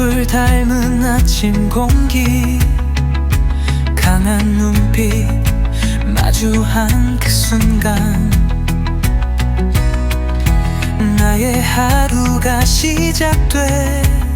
불 닮은 아침 공기 강한 눈빛 마주한 그 순간. 나의 하루가 시작돼.